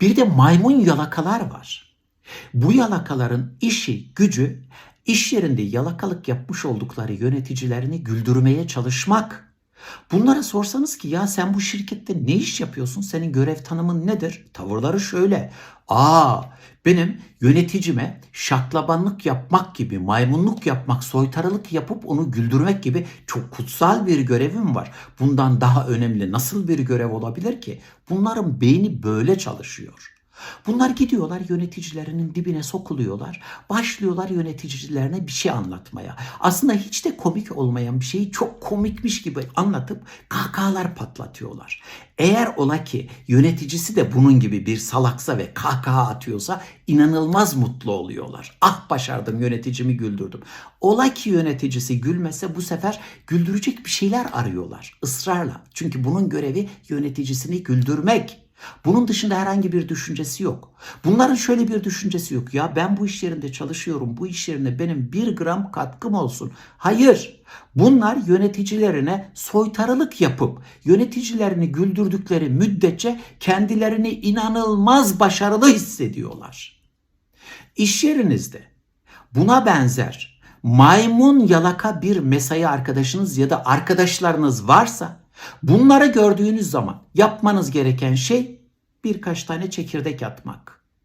Bir de maymun yalakalar var. Bu yalakaların işi, gücü iş yerinde yalakalık yapmış oldukları yöneticilerini güldürmeye çalışmak. Bunlara sorsanız ki ya sen bu şirkette ne iş yapıyorsun? Senin görev tanımın nedir? Tavırları şöyle. Aa benim yöneticime şaklabanlık yapmak gibi, maymunluk yapmak, soytarılık yapıp onu güldürmek gibi çok kutsal bir görevim var. Bundan daha önemli nasıl bir görev olabilir ki? Bunların beyni böyle çalışıyor. Bunlar gidiyorlar yöneticilerinin dibine sokuluyorlar. Başlıyorlar yöneticilerine bir şey anlatmaya. Aslında hiç de komik olmayan bir şeyi çok komikmiş gibi anlatıp kahkahalar patlatıyorlar. Eğer ola ki yöneticisi de bunun gibi bir salaksa ve kahkaha atıyorsa inanılmaz mutlu oluyorlar. Ah başardım yöneticimi güldürdüm. Ola ki yöneticisi gülmese bu sefer güldürecek bir şeyler arıyorlar ısrarla. Çünkü bunun görevi yöneticisini güldürmek. Bunun dışında herhangi bir düşüncesi yok. Bunların şöyle bir düşüncesi yok. Ya ben bu iş yerinde çalışıyorum. Bu iş yerine benim bir gram katkım olsun. Hayır. Bunlar yöneticilerine soytarılık yapıp yöneticilerini güldürdükleri müddetçe kendilerini inanılmaz başarılı hissediyorlar. İş yerinizde buna benzer maymun yalaka bir mesai arkadaşınız ya da arkadaşlarınız varsa bunları gördüğünüz zaman yapmanız gereken şey birkaç tane çekirdek atmak.